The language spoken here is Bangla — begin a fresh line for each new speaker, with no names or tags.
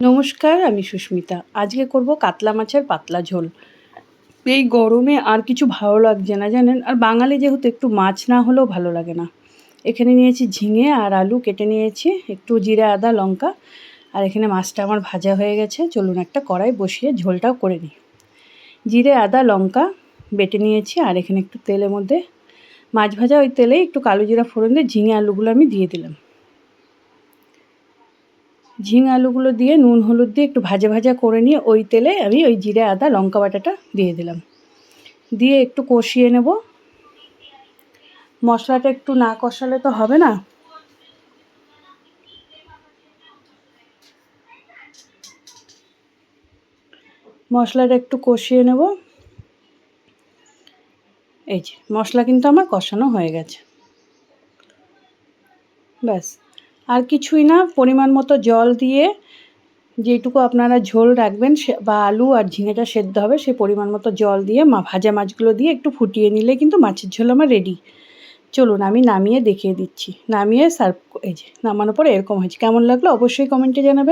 নমস্কার, আমি সুস্মিতা। আজকে করব কাতলা মাছের পাতলা ঝোল। এই গরমে আর কিছু ভালো লাগছে না, জানেন? আর বাঙালি যেহেতু একটু মাছ না হলেও ভালো লাগে না। এখানে নিয়েছি ঝিঙে আর আলু কেটে নিয়েছি, একটু জিরে, আদা, লঙ্কা। আর এখানে মাছটা আমার ভাজা হয়ে গেছে। চলুন একটা কড়াই বসিয়ে ঝোলটাও করে নিই। জিরে, আদা, লঙ্কা বেটে নিয়েছি, আর এখানে একটু তেলের মধ্যে মাছ ভাজা ওই তেলে একটু কালো জিরা ফোড়ন দিয়ে ঝিঙে আলুগুলো আমি দিয়ে দিলাম। ঝিঙ আলুগুলো দিয়ে নুন, হলুদ দিয়ে একটু ভাজা ভাজা করে নিয়ে ওই তেলে আমি ওই জিরে, আদা, লঙ্কা বাটাটা দিয়ে দিলাম। দিয়ে একটু কষিয়ে নেব। মশলাটা একটু না কষালে তো হবে না। মশলাটা একটু কষিয়ে নেব। এই যে, মশলা কিন্তু আমার কষানো হয়ে গেছে। ব্যাস। আর কিছুই না, পরিমাণ মতো জল দিয়ে যেটুকু আপনারা ঝোল রাখবেন সে, বা আলু আর ঝিঙেটা সেদ্ধ হবে সেই পরিমাণ মতো জল দিয়ে মা, ভাজা মাছগুলো দিয়ে একটু ফুটিয়ে নিলে কিন্তু মাছের ঝোল আমার রেডি চলুন আমি নামিয়ে দেখিয়ে দিচ্ছি। নামিয়ে সার্ভ এই যে, নামানোর পরে এরকম হয়েছে। কেমন লাগল অবশ্যই কমেন্টে জানাবে